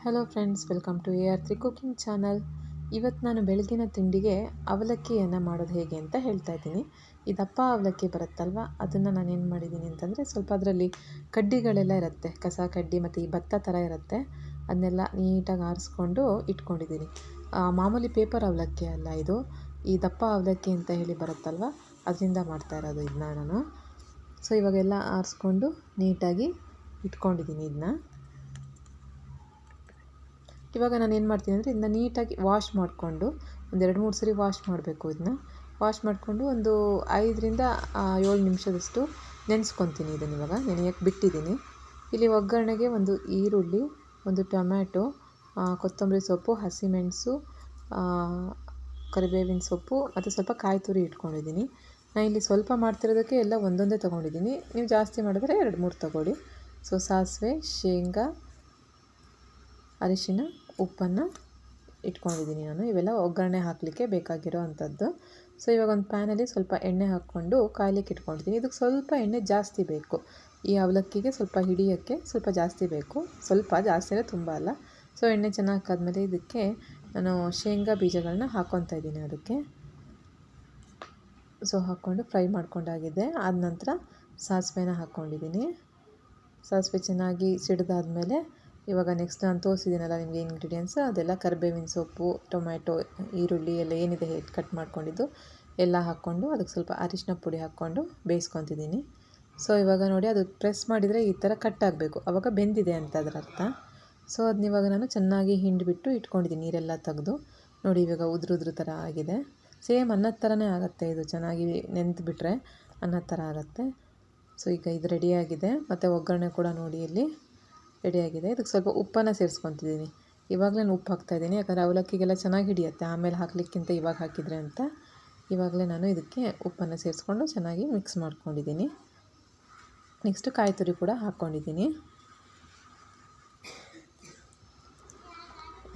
Hello friends welcome to A R three cooking channel ಇವತ್ತು ನಾನು ಬೆಳಗಿನ ತಿಂಡಿಗೆ ಅವಲಕ್ಕಿಯನ್ನು ಮಾಡೋದು ಹೇಗೆ ಅಂತ ಹೇಳ್ತಾ ಇದ್ದೀನಿ. ಈ ದಪ್ಪ ಅವಲಕ್ಕಿ ಬರುತ್ತಲ್ವ? ಅದನ್ನು ನಾನು ಏನು ಮಾಡಿದ್ದೀನಿ ಅಂತಂದರೆ ಸ್ವಲ್ಪ ಅದರಲ್ಲಿ ಕಡ್ಡಿಗಳೆಲ್ಲ ಇರುತ್ತೆ. ಕಸ, ಕಡ್ಡಿ ಮತ್ತು ಈ ಭತ್ತ ಥರ ಇರುತ್ತೆ. ಅದನ್ನೆಲ್ಲ ನೀಟಾಗಿ ಆರಿಸ್ಕೊಂಡು ಇಟ್ಕೊಂಡಿದ್ದೀನಿ. ಮಾಮೂಲಿ ಪೇಪರ್ ಅವಲಕ್ಕಿ ಅಲ್ಲ ಇದು. ಈ ದಪ್ಪ ಅವಲಕ್ಕಿ ಅಂತ ಹೇಳಿ ಬರುತ್ತಲ್ವ? ಅದರಿಂದ ಮಾಡ್ತಾ ಇರೋದು ಇದನ್ನ ನಾನು. ಸೊ ಇವಾಗೆಲ್ಲ ಆರಿಸ್ಕೊಂಡು ನೀಟಾಗಿ ಇಟ್ಕೊಂಡಿದ್ದೀನಿ ಇದನ್ನ. ಇವಾಗ ನಾನು ಏನು ಮಾಡ್ತೀನಿ ಅಂದರೆ ಇದನ್ನ ನೀಟಾಗಿ ವಾಶ್ ಮಾಡಿಕೊಂಡು ಒಂದು ಎರಡು ಮೂರು ಸರಿ ವಾಶ್ ಮಾಡಬೇಕು ಇದನ್ನ ವಾಶ್ ಮಾಡಿಕೊಂಡು ಒಂದು ಐದರಿಂದ ಏಳು ನಿಮಿಷದಷ್ಟು ನೆನೆಸ್ಕೊತೀನಿ ಇದನ್ನು ಇವಾಗ. ನೆನೆಯೋಕ್ಕೆ ಬಿಟ್ಟಿದ್ದೀನಿ. ಇಲ್ಲಿ ಒಗ್ಗರಣೆಗೆ ಒಂದು ಈರುಳ್ಳಿ, ಒಂದು ಟೊಮ್ಯಾಟೊ ಕೊತ್ತಂಬರಿ ಸೊಪ್ಪು, ಹಸಿಮೆಣಸು ಕರಿಬೇವಿನ ಸೊಪ್ಪು ಮತ್ತು ಸ್ವಲ್ಪ ಕಾಯಿ ತುರಿ ಇಟ್ಕೊಂಡಿದ್ದೀನಿ. ನಾನು ಇಲ್ಲಿ ಸ್ವಲ್ಪ ಮಾಡ್ತಿರೋದಕ್ಕೆ ಎಲ್ಲ ಒಂದೊಂದೇ ತೊಗೊಂಡಿದ್ದೀನಿ. ನೀವು ಜಾಸ್ತಿ ಮಾಡಿದ್ರೆ ಎರಡು ಮೂರು ತೊಗೊಳ್ಳಿ. ಸೊ ಸಾಸಿವೆ, ಶೇಂಗಾ, ಅರಿಶಿನ ಉಪ್ಪನ್ನು ಇಟ್ಕೊಂಡಿದ್ದೀನಿ ನಾನು. ಇವೆಲ್ಲ ಒಗ್ಗರಣೆ ಹಾಕಲಿಕ್ಕೆ ಬೇಕಾಗಿರೋ ಅಂಥದ್ದು. ಸೊ ಇವಾಗ ಒಂದು ಪ್ಯಾನಲ್ಲಿ ಸ್ವಲ್ಪ ಎಣ್ಣೆ ಹಾಕ್ಕೊಂಡು ಕಾಯಲಿಕ್ಕೆ ಇಟ್ಕೊಂಡಿದ್ದೀನಿ. ಇದಕ್ಕೆ ಸ್ವಲ್ಪ ಎಣ್ಣೆ ಜಾಸ್ತಿ ಬೇಕು. ಈ ಅವಲಕ್ಕಿಗೆ ಸ್ವಲ್ಪ ಹಿಡಿಯೋಕ್ಕೆ ಸ್ವಲ್ಪ ಜಾಸ್ತಿ ಬೇಕು. ಸ್ವಲ್ಪ ಜಾಸ್ತಿ ಅಂದರೆ ತುಂಬ ಅಲ್ಲ. ಸೊ ಎಣ್ಣೆ ಚೆನ್ನಾಗಿ ಹಾಕಾದ್ಮೇಲೆ ಇದಕ್ಕೆ ನಾನು ಶೇಂಗಾ ಬೀಜಗಳನ್ನ ಹಾಕ್ಕೊತಾ ಇದ್ದೀನಿ ಅದಕ್ಕೆ. ಸೊ ಹಾಕ್ಕೊಂಡು ಫ್ರೈ ಮಾಡ್ಕೊಂಡಾಗಿದೆ. ಆದ ನಂತರ ಸಾಸಿವೆನ ಹಾಕ್ಕೊಂಡಿದ್ದೀನಿ. ಸಾಸಿವೆ ಚೆನ್ನಾಗಿ ಸಿಡಿದಾದ್ಮೇಲೆ ಇವಾಗ ನೆಕ್ಸ್ಟ್ ನಾನು ತೋರಿಸಿದ್ದೀನಲ್ಲ ನಿಮಗೆ ಇಂಗ್ರೀಡಿಯೆಂಟ್ಸ್ ಅದೆಲ್ಲ ಕರಿಬೇವಿನ ಸೊಪ್ಪು, ಟೊಮ್ಯಾಟೊ, ಈರುಳ್ಳಿ ಎಲ್ಲ ಏನಿದೆ ಕಟ್ ಮಾಡ್ಕೊಂಡಿದ್ದು, ಎಲ್ಲ ಹಾಕ್ಕೊಂಡು ಅದಕ್ಕೆ ಸ್ವಲ್ಪ ಅರಿಶಿನ ಪುಡಿ ಹಾಕ್ಕೊಂಡು ಬೇಯಿಸ್ಕೊತಿದ್ದೀನಿ. ಸೊ ಇವಾಗ ನೋಡಿ ಅದು ಪ್ರೆಸ್ ಮಾಡಿದರೆ ಈ ಥರ ಕಟ್ ಆಗಬೇಕು. ಆವಾಗ ಬೆಂದಿದೆ ಅಂತ ಅದರ ಅರ್ಥ. ಸೊ ಅದನ್ನ ಇವಾಗ ನಾನು ಚೆನ್ನಾಗಿ ಹಿಂಡಿಬಿಟ್ಟು ಇಟ್ಕೊಂಡಿದ್ದೀನಿ, ನೀರೆಲ್ಲ ತೆಗೆದು. ನೋಡಿ ಇವಾಗ ಉದುರು ಉದುರು ಥರ ಆಗಿದೆ. ಸೇಮ್ ಅನ್ನದ ಥರನೇ ಆಗುತ್ತೆ ಇದು, ಚೆನ್ನಾಗಿ ನೆಂತು ಬಿಟ್ಟರೆ ಅನ್ನದ ಥರ ಆಗುತ್ತೆ. ಸೊ ಈಗ ಇದು ರೆಡಿಯಾಗಿದೆ ಮತ್ತು ಒಗ್ಗರಣೆ ಕೂಡ ನೋಡಿ ಇಲ್ಲಿ. ರೆಡಿಯಾಗಿದೆ. ಇದಕ್ಕೆ ಸ್ವಲ್ಪ ಉಪ್ಪನ್ನು ಸೇರಿಸ್ಕೊತಿದ್ದೀನಿ. ಇವಾಗಲೇ ಉಪ್ಪು ಹಾಕ್ತಾಯಿದ್ದೀನಿ ಯಾಕಂದರೆ ಅವಲಕ್ಕಿಗೆಲ್ಲ ಚೆನ್ನಾಗಿ ಹಿಡಿಯುತ್ತೆ. ಆಮೇಲೆ ಹಾಕಲಿಕ್ಕಿಂತ ಇವಾಗ ಹಾಕಿದರೆ ಅಂತ. ಇವಾಗಲೇ ನಾನು ಇದಕ್ಕೆ ಉಪ್ಪನ್ನು ಸೇರಿಸ್ಕೊಂಡು ಚೆನ್ನಾಗಿ ಮಿಕ್ಸ್ ಮಾಡ್ಕೊಂಡಿದ್ದೀನಿ. ನೆಕ್ಸ್ಟು ಕಾಯಿ ತುರಿ ಕೂಡ ಹಾಕ್ಕೊಂಡಿದ್ದೀನಿ.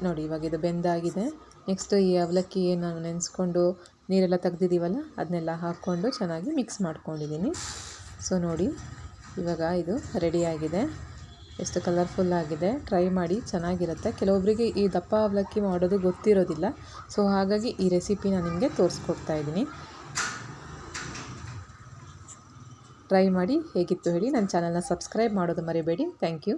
ನೋಡಿ, ಇವಾಗ ಇದು ಬೆಂದಾಗಿದೆ. ನೆಕ್ಸ್ಟು ಈ ಅವಲಕ್ಕಿ ಏನು ನಾನು ನೆನೆಸ್ಕೊಂಡು ನೀರೆಲ್ಲ ತೆಗ್ದಿದ್ದೀವಲ್ಲ, ಅದನ್ನೆಲ್ಲ ಹಾಕ್ಕೊಂಡು ಚೆನ್ನಾಗಿ ಮಿಕ್ಸ್ ಮಾಡ್ಕೊಂಡಿದ್ದೀನಿ. ಸೊ ನೋಡಿ, ಇವಾಗ ಇದು ರೆಡಿಯಾಗಿದೆ. ಎಷ್ಟು ಕಲರ್ಫುಲ್ ಆಗಿದೆ ಟ್ರೈ ಮಾಡಿ ಚೆನ್ನಾಗಿರುತ್ತೆ. ಕೆಲವೊಬ್ಬರಿಗೆ ಈ ದಪ್ಪ ಅವಲಕ್ಕಿ ಮಾಡೋದು ಗೊತ್ತಿರೋದಿಲ್ಲ. ಸೊ ಹಾಗಾಗಿ ಈ ರೆಸಿಪಿ ನಾನು ನಿಮಗೆ ತೋರಿಸ್ಕೊಡ್ತಾ ಇದ್ದೀನಿ. ಟ್ರೈ ಮಾಡಿ ಹೇಗಿತ್ತು ಹೇಳಿ ನನ್ನ ಚಾನಲ್ನ ಸಬ್ಸ್ಕ್ರೈಬ್ ಮಾಡೋದು ಮರಿಬೇಡಿ. Thank you